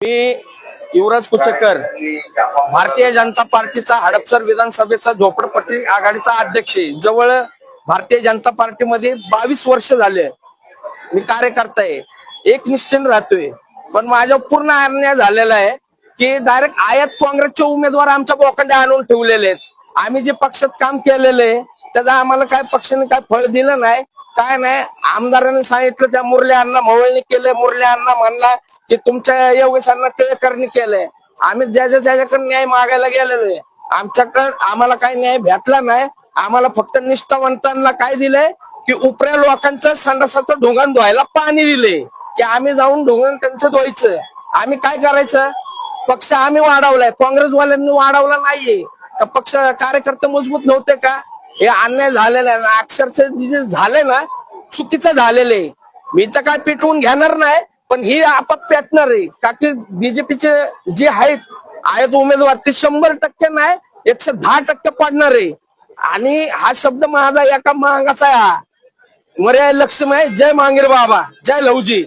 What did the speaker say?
मी युवराज कुचकर भारतीय जनता पार्टीचा हडपसर विधानसभेचा झोपडपट्टी आघाडीचा अध्यक्ष जवळ भारतीय जनता पार्टीमध्ये बावीस वर्ष झाले मी कार्यकर्ता आहे. एक निष्ठेने राहतोय. पण माझ्या पूर्ण अन्याय झालेला आहे की डायरेक्ट आयात काँग्रेसचे उमेदवार आमच्या बोकांडे आणून ठेवलेले आहेत. आम्ही जे पक्षात काम केलेलं आहे त्याचा आम्हाला काय पक्षाने काय फळ दिलं नाही काय नाही आमदारांनी सांगितलं त्या मुरल्या मवळणी केलंय मुरल्या अण्णा म्हणला की तुमच्या योगेशांना टिळकरणी केलंय. आम्ही ज्याच्या त्याच्याकडे न्याय मागायला गेलेलो आहे आमच्याकडे आम्हाला काही न्याय भेटला नाही आम्हाला फक्त निष्ठावंतांना काय दिलंय की उपऱ्या लोकांचं संडासाचं ढोंगण धुवायला पाणी दिले की आम्ही जाऊन ढोंगण त्यांचं धुवायचं. आम्ही काय करायचं? पक्ष आम्ही वाढवलाय. काँग्रेसवाल्यांनी वाढवला नाहीये. का पक्ष कार्यकर्ते मजबूत नव्हते का? हे अन्याय झालेलं आहे ना अक्षरशः जे झाले ना चुकीचं झालेलं आहे. मी तर काय पेटवून घेणार नाही पण ही आपाप पेटणार आहे. का की बीजेपीचे जे आहेत आहेत उमेदवार ते शंभर टक्के नाही एकशे दहा टक्के पडणार आहे. आणि हा शब्द माझा एका महागाचा आहे. हा मर्याय लक्ष्मी आहे. जय मांगीर बाबा. जय लवजी.